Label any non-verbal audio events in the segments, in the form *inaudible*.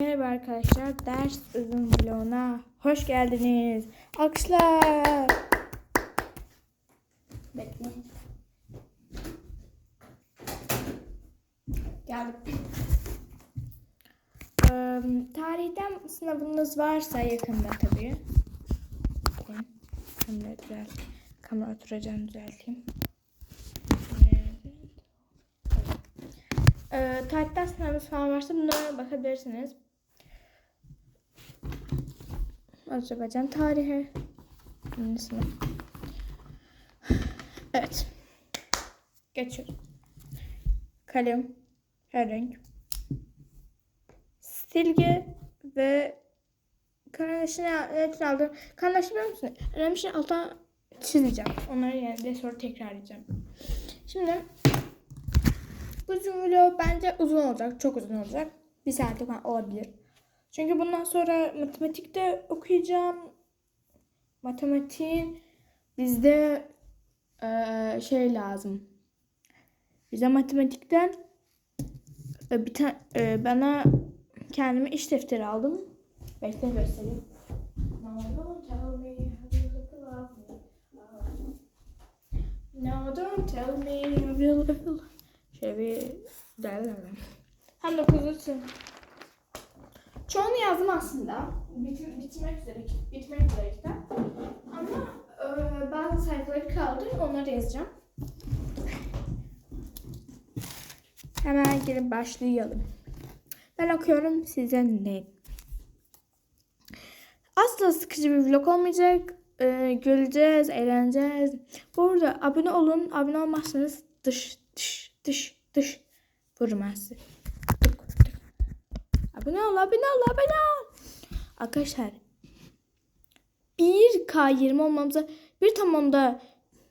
Merhaba arkadaşlar, ders uzun vloguna hoş geldiniz. Alkışlar. Bekle. Geldim. Eee, tarihten sınavınız varsa yakında tabii. Kamera düzelt. Kamera oturacağını düzelteyim. Ee, tarihten sınavınız falan varsa bunlara bakabilirsiniz. Azerbaycan tarihi. Sınıf. Evet. Geçiyorum. Kalem, her renk. Silgi ve ne için aldım? Kardeşi biliyor musun? Önemli şey altına çizeceğim. Onları yani de sonra tekrarlayacağım. Şimdi bu video bence uzun olacak. Çok uzun olacak. Bir saat falan olabilir. Çünkü bundan sonra matematikte okuyacağım. Matematiğin bizde eee, şey lazım. Bize matematikten e, bir tane bana kendime iş defteri aldım. Bekle göstereyim. No, don't tell me you will. Şöyle bir derlerim. Hem de kuzusu. Çoğunu yazdım aslında. Bitim, bitmek üzere, bitmek üzere kitap. Ama e, bazı sayfaları kaldı. Onları yazacağım. Hemen gelip başlayalım. Ben okuyorum. Size ne? Asla sıkıcı bir vlog olmayacak. E, güleceğiz, eğleneceğiz. Bu arada abone olun. Abone olmazsanız dış dış dış dış vurmaz. Abone ol, abone ol, abone ol. Arkadaşlar 1K20 olmamıza bir tam onda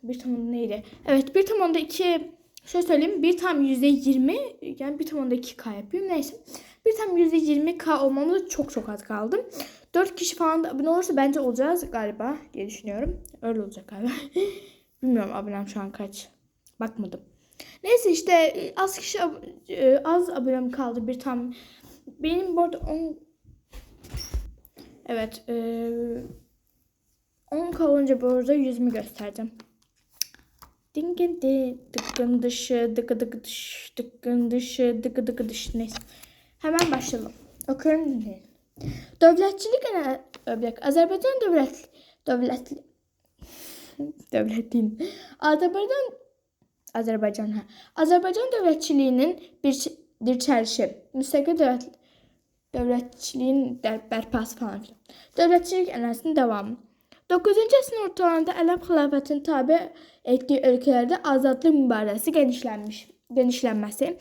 bir tam onda neydi? Evet bir tam onda 2 şöyle söyleyeyim bir tam yüzde yirmi yani bir tam onda 2K yapıyorum neyse. Bir tam yüzde yirmi K olmamıza çok çok az kaldım. 4 kişi falan da abone olursa bence olacağız galiba diye düşünüyorum. Öyle olacak galiba. *laughs* Bilmiyorum abonem şu an kaç. Bakmadım. Neyse işte e, az kişi e, az abonem kaldı bir tam. Benim bu arada 10 Evet. E, 10 kalınca bu arada yüzümü göstereceğim. Dingin di dıkkın dışı dıkı dıkı dış dıkkın dışı dıkı dıkı dış neyse. Hemen başlayalım. Okuyorum dinleyin. Devletçilik ana öblek. Azerbaycan devlet devlet devletin Azerbaycan Azerbaycan ha. Azerbaycan dövlətçiliyinin bir dirçəlişi, müstəqil dövlət dövlətçiliyin bərpası falan filan. Dövlətçilik ənənəsinin davamı. 9-cu əsrin ortalarında Ərəb xilafətinin tabe etdiyi ölkələrdə azadlıq mübarizəsi genişlənmiş, genişlənməsi.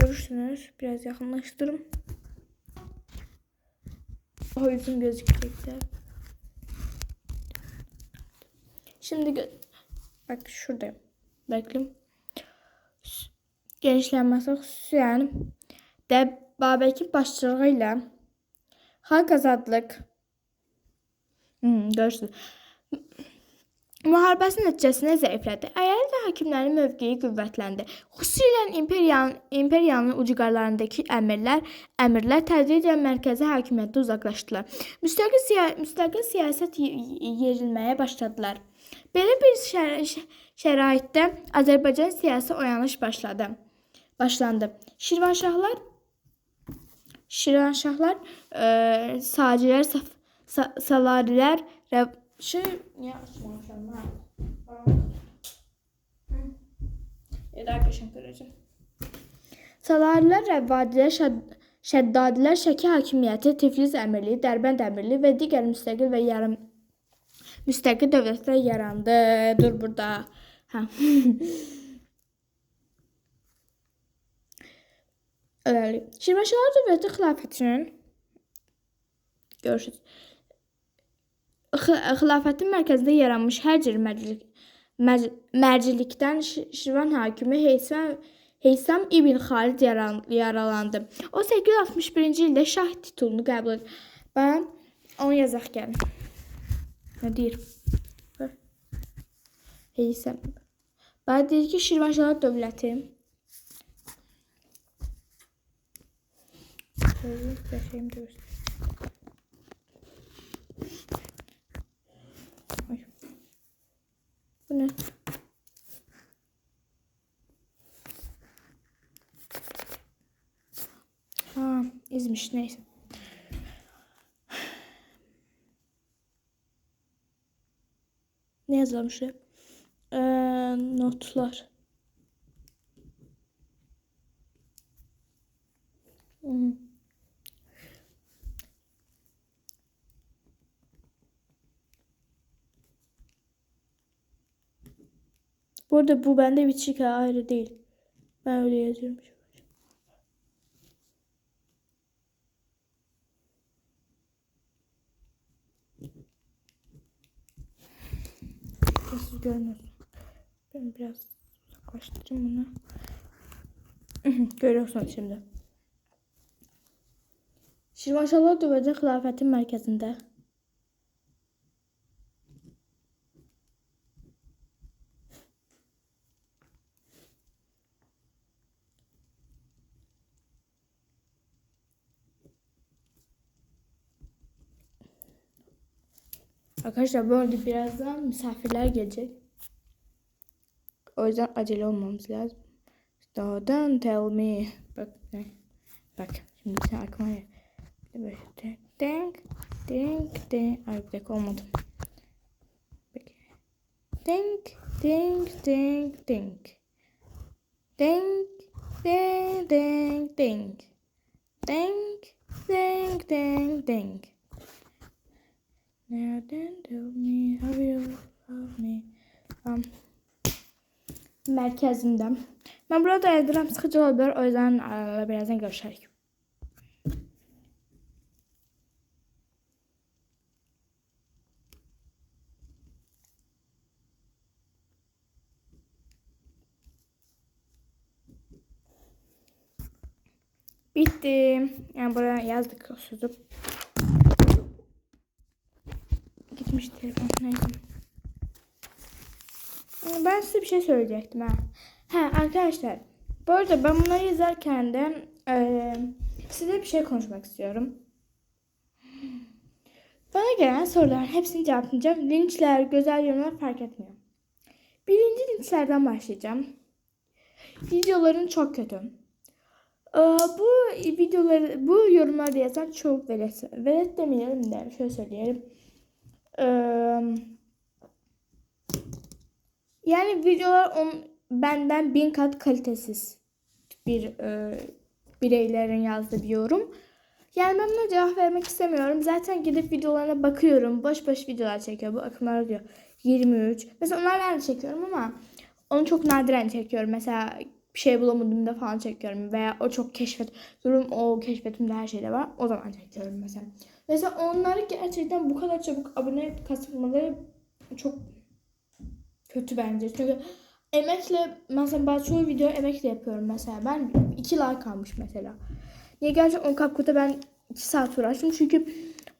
Görürsünüz, biraz yaxınlaşdırım. O yüzüm gözükecekler. Şimdi gö- Bak şurada. Bakayım. Genişlənməsi xüsusən də Babəkin başçılığı ilə xalq azadlıq hmm, görürsünüz. Müharibəsi nəticəsində zəiflədi. Əyalət hakimlərinin mövqeyi qüvvətləndi. Xüsusilə imperiyanın, imperiyanın ucqarlarındakı əmirlər, əmirlər tədricən mərkəzi hakimiyyətdə uzaqlaşdılar. Müstəqil, siya müstəqil siyasət yerilməyə başladılar. Belə bir şəra- şə- şəraitdə Azərbaycan siyasi oyanış başladı. Başlandı. Şirvanşahlar Şirvanşahlar, e, Sacilər, Saf, sa, Salarilər, Rəv... Şey, niyə açmamışam ha? Hı. Bir dakika şimdi göreceğim. Salarilər, Rəvvadilər, Şəd, Şəddadilər, Şəki hakimiyyəti, Tiflis əmirliyi, Dərbənd əmirliyi və digər müstəqil və yarım müstəqil dövlətlər yarandı. Dur burada. Hə. *laughs* Öyle. Şirvanşahlar Dövləti xilafətinin görürsüz. Xi- Xilafətin mərkəzində yaranmış mərcilik, mər, mərcilikdən Şi- Şirvan hakimi Heysam Heysam İbn Xalid yaralandı. O 861-ci ildə şah titulunu qəbul etdi. Ben onu yazaq gəlin. Nə deyir? Heysam. Ben deyir ki, Şirvanşahlar dövləti söyleyeyim. Size şeyimi de. Bu ne? Ha, izmiş neyse. Ne yazalım şuraya? Ee, notlar. Hmm. Bu arada bu bende bir çika ayrı değil. Ben öyle yazıyorum. Siz görmüyorsunuz. Ben biraz uzaklaştırayım bunu. *clears throat* Görüyorsunuz şimdi. Şirvanşahlar Dövəcə xilafətin mərkəzində. Arkadaşlar bu arada birazdan misafirler gelecek. O yüzden acele olmamız lazım. Don't tell me. Bak? Bak şimdi sen aklıma gel. Böyle ding ding ding ding. Ay bir dakika olmadı. Ding ding ding ding. Ding ding ding ding. Ding ding ding ding. Nereden tell me how you love me. Um, merkezimden. Ben burada evdirəm sıxıcı olabilir. O yüzden e, birazdan görüşerik. Bitti. Yani buraya yazdık sözü. Gitmiş telefon. Ben size bir şey söyleyecektim ha. Ha arkadaşlar. Bu arada ben bunları yazarken de eee, size bir şey konuşmak istiyorum. Bana gelen soruların hepsini cevaplayacağım. Linçler, güzel yorumlar fark etmiyor. Birinci linçlerden başlayacağım. Videoların çok kötü. Ee, bu videoları, bu yorumlarda yazan çok velet. Velet demeyelim de şöyle söyleyelim. Ee, yani videolar on, benden bin kat kalitesiz bir e, bireylerin yazdığı bir yorum. Yani ben buna cevap vermek istemiyorum. Zaten gidip videolarına bakıyorum. Boş boş videolar çekiyor. Bu akımlar diyor 23. Mesela onlar ben de çekiyorum ama onu çok nadiren çekiyorum. Mesela bir şey bulamadığımda falan çekiyorum. Veya o çok keşfet. Durum o keşfetimde her şeyde var. O zaman çekiyorum mesela. Mesela onları gerçekten bu kadar çabuk abone kasılmaları çok kötü bence. Çünkü emekle mesela ben çoğu video emekle yapıyorum mesela. Ben 2 like almış mesela. Niye gerçekten on kapkuta ben 2 saat uğraştım. Çünkü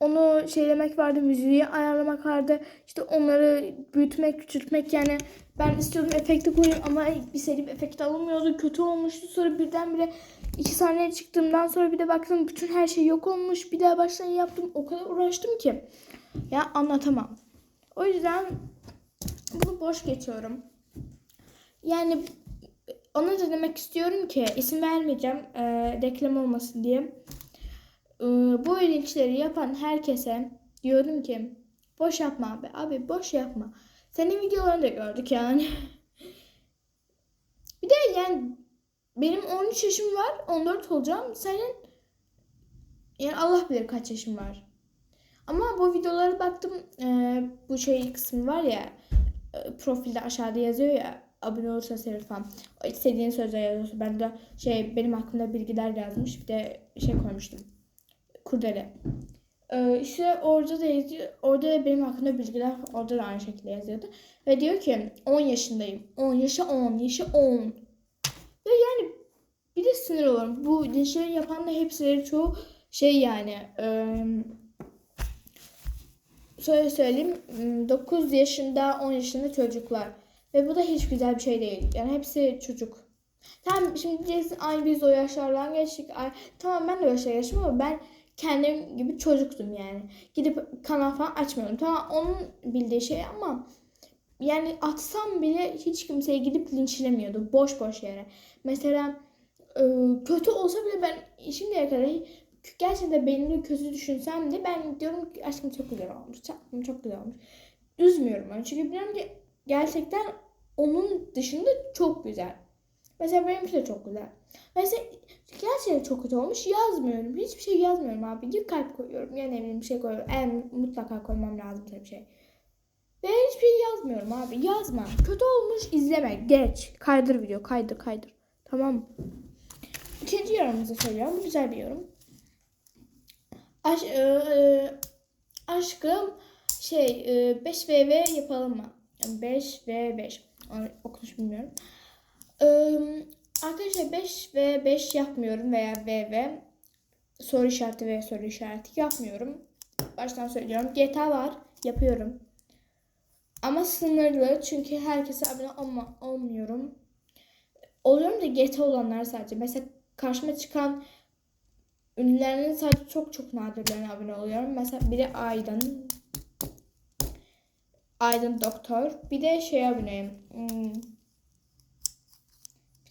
onu şeylemek vardı, müziği ayarlamak vardı. İşte onları büyütmek, küçültmek yani ben istiyordum efekti koyayım ama bir sevdiğim efekt alınmıyordu. Kötü olmuştu. Sonra birdenbire iki saniye çıktığımdan sonra bir de baktım bütün her şey yok olmuş. Bir daha baştan yaptım. O kadar uğraştım ki. Ya anlatamam. O yüzden bunu boş geçiyorum. Yani ona da demek istiyorum ki isim vermeyeceğim e, reklam olmasın diye. E, bu linçleri yapan herkese diyorum ki boş yapma abi. Abi boş yapma. Senin videolarını da gördük yani. *laughs* bir de yani benim 13 yaşım var. 14 olacağım. Senin yani Allah bilir kaç yaşım var. Ama bu videolara baktım. E, bu şey kısmı var ya e, profilde aşağıda yazıyor ya abone olursa sevir falan. O istediğin sözler yazıyorsun. Ben de şey benim hakkımda bilgiler yazmış. Bir de şey koymuştum. Kurdele. Ee, işte orada da yazıyor. Orada da benim hakkımda bilgiler orada da aynı şekilde yazıyordu. Ve diyor ki 10 yaşındayım. 10 yaşı 10. Yaşı 10. Ve yani bir de sinir olurum. Bu linçleri yapan da hepsi çoğu şey yani eee şöyle söyleyeyim 9 yaşında 10 yaşında çocuklar ve bu da hiç güzel bir şey değil. Yani hepsi çocuk. Tamam şimdi diyeceksin ay biz o yaşlardan geçtik. Ay, tamam ben de o yaşlara geçtim ama ben kendim gibi çocuktum yani. Gidip kanal falan açmıyordum. Tamam onun bildiği şey ama yani atsam bile hiç kimseye gidip linçlemiyordu. Boş boş yere. Mesela e, kötü olsa bile ben şimdiye kadar gerçekten beynimde kötü düşünsem de ben diyorum ki aşkım çok güzel olmuş. Tatlım çok güzel olmuş. Üzmüyorum onu. Çünkü biliyorum ki gerçekten onun dışında çok güzel. Mesela benimki de çok güzel. Mesela gerçekten çok kötü olmuş yazmıyorum. Hiçbir şey yazmıyorum abi. Ya kalp koyuyorum ya ne bileyim bir şey koyuyorum. En mutlaka koymam lazım tabii şey. Ben hiçbir şey yazmıyorum abi. Yazma. Kötü olmuş izleme. Geç. Kaydır video. Kaydır kaydır. Tamam mı? İkinci yorumunuzu söylüyorum. Güzel bir yorum. Aş, e, e, aşkım şey e, 5 VV yapalım mı? 5 v 5. Okunuş bilmiyorum. Arkadaşlar 5 ve 5 yapmıyorum veya VV soru işareti ve soru işareti yapmıyorum. Baştan söylüyorum. GTA var. Yapıyorum. Ama sınırlı çünkü herkese abone olma, olmuyorum. Oluyorum da GTA olanlar sadece. Mesela karşıma çıkan ünlülerin sadece çok çok nadirlerine abone oluyorum. Mesela biri Aydın. Aydın Doktor. Bir de şey aboneyim. Hmm.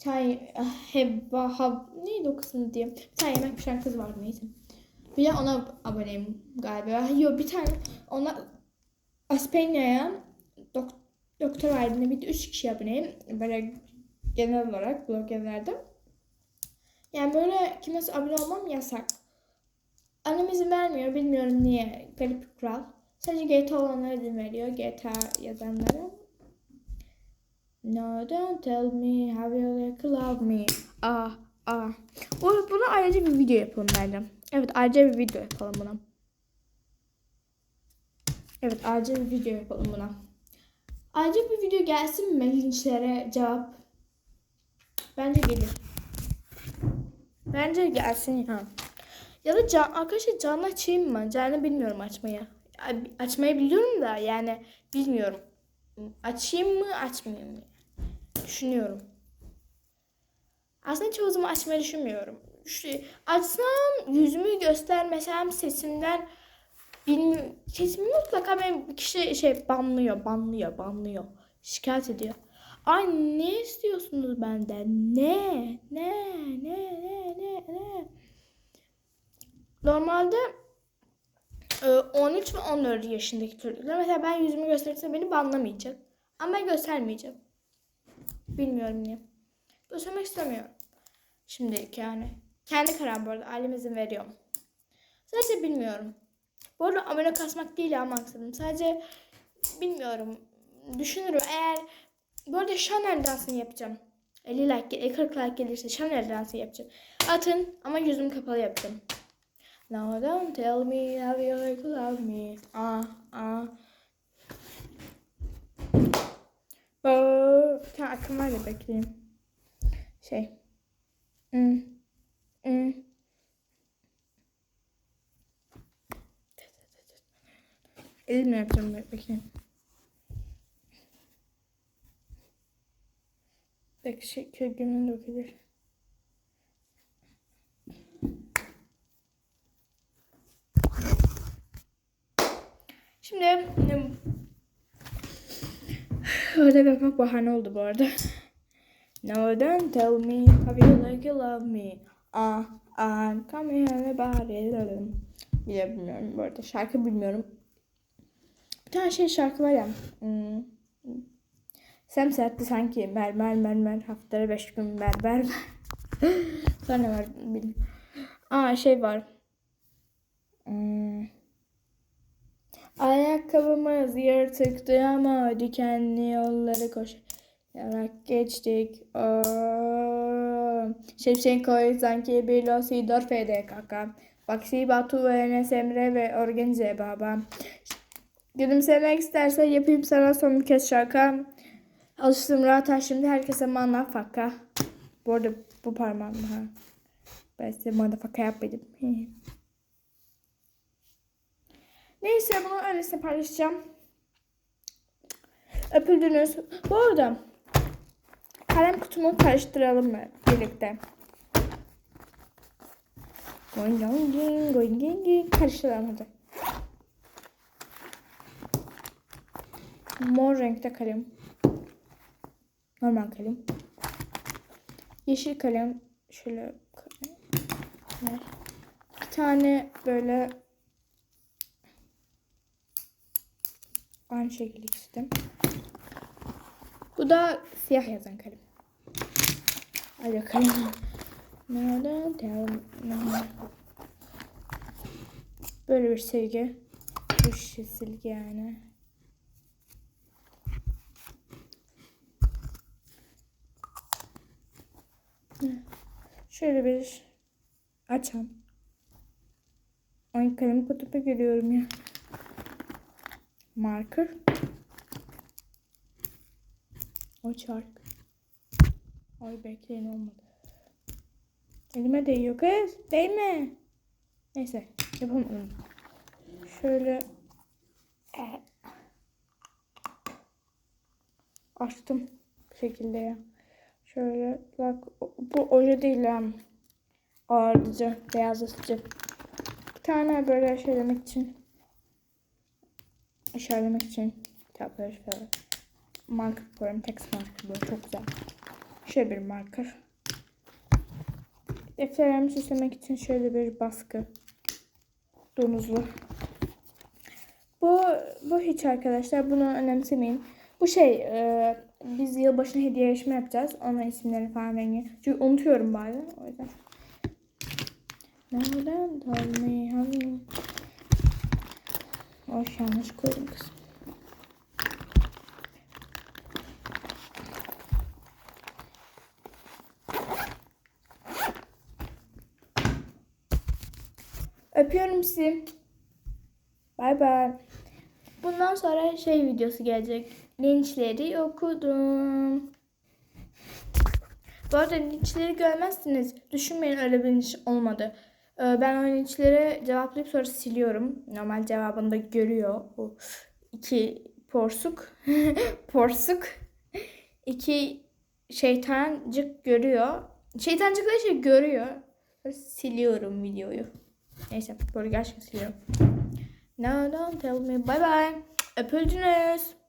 Tane ah, Heba Hab neydi o kızın diye. Bir tane yemek pişiren kız var neyse. Bir de ona aboneyim galiba. Yok bir tane ona Aspenya'ya dok Doktor Aydın'a bir de 3 kişi aboneyim. Böyle genel olarak blogerlerden. Yani böyle kimse abone olmam yasak. Annem izin vermiyor. Bilmiyorum niye. Garip bir kural. Sadece GTA olanlara izin veriyor. GTA yazanlara. No don't tell me how you like love me. Ah ah. Bu, buna ayrıca bir video yapalım bence. Evet ayrıca bir video yapalım buna. Evet ayrıca bir video yapalım buna. Ayrıca bir video gelsin mi linçlere cevap? Bence gelir. Bence gelsin ya. Ya da can, arkadaşlar canlı açayım mı? Canlı bilmiyorum açmayı. Açmayı biliyorum da yani bilmiyorum. Açayım mı açmayayım mı? Düşünüyorum. Aslında çoğu zaman açmayı düşünmüyorum. Şu, açsam yüzümü göstermesem sesimden bilmiyorum. Sesimi mutlaka ben bir kişi şey banlıyor, banlıyor, banlıyor. Şikayet ediyor. Ay ne istiyorsunuz benden? Ne? Ne? Ne? Ne? Ne? Ne? Normalde 13 ve 14 yaşındaki çocuklar mesela ben yüzümü gösterirsem beni banlamayacak. Ama ben göstermeyeceğim. Bilmiyorum niye. Göstermek istemiyorum. Şimdilik yani. Kendi kararım bu arada. Ailem izin veriyor. Sadece bilmiyorum. Bu arada abone kasmak değil ya maksadım. Sadece bilmiyorum. Düşünürüm. Eğer bu arada Chanel dansını yapacağım. 50 like, 40 like gelirse Chanel dansı yapacağım. Atın ama yüzüm kapalı yapacağım. Now don't tell me how you like love me. Ah ah. Oh, bir tane akım var ya bekleyeyim. Şey. Hmm. Hmm. Elimle yapacağım bekleyin. Belki şey kökümden dökülür. Şimdi öyle yapmak bahane oldu bu arada. No don't tell me how you like you love me. Ah ah come here dedim. Bile bilmiyorum bu arada şarkı bilmiyorum. Bir tane şey şarkı var ya. Hmm. Semsertli sanki mermer mermer haftada beş gün berber. *laughs* Sonra var bilmiyorum. Aa şey var. Hmm. Ayakkabımız yırtıktı ama dikenli yolları koşarak geçtik. Şevçenko'yu sanki bir losi dorfede kaka. Baksi Batu ve Enes Emre ve Organize Baba. Gülümsemek istersen yapayım sana son bir kez şaka. Alıştım rahat şimdi herkese mana faka. Bu arada bu parmağım ha. Ben size mana faka yapmadım. *laughs* Neyse bunu öylesine paylaşacağım. Öpüldünüz. Bu arada kalem kutumu karıştıralım mı birlikte? Going, going, going, going. Karıştıralım hadi. Mor renkte kalem. Normal kalem. Yeşil kalem. Şöyle kalem. Bir tane böyle aynı şekilde çizdim. Bu da siyah yazan kalem. Hadi bakalım. Nerede? Devam. Böyle bir silgi. Bu şişe silgi yani. Şöyle bir açam. Ay kalem kutupu görüyorum ya. Marker. O çark. Ay bekleyin olmadı. Elime değiyor kız. Değme. Neyse yapamadım. Şöyle eh. açtım bu şekilde ya. Şöyle bak bu oje değil. Ağırlıcı, beyazlatıcı. Bir tane böyle şey demek için işaretlemek için kitapları şöyle marker koyuyorum. Text marker böyle çok güzel. Şöyle bir marker. Defterlerimi süslemek için şöyle bir baskı. Donuzlu. Bu bu hiç arkadaşlar. Bunu önemsemeyin. Bu şey e, biz yılbaşına hediye yarışma yapacağız. Ona isimleri falan rengi. Çünkü unutuyorum bazen. O yüzden. Nereden hani Hoş yanlış koydum kız. Öpüyorum sizi. Bay bay. Bundan sonra şey videosu gelecek. Linçleri okudum. Bu arada linçleri görmezsiniz. Düşünmeyin öyle bir linç olmadı. Ee, Ben o linçleri cevaplayıp sonra siliyorum. Normal cevabını da görüyor. O iki porsuk. *laughs* porsuk. İki şeytancık görüyor. Şeytancıkları şey görüyor. Siliyorum videoyu. Neyse böyle gerçekten siliyorum. No don't tell me bye bye. Öpüldünüz.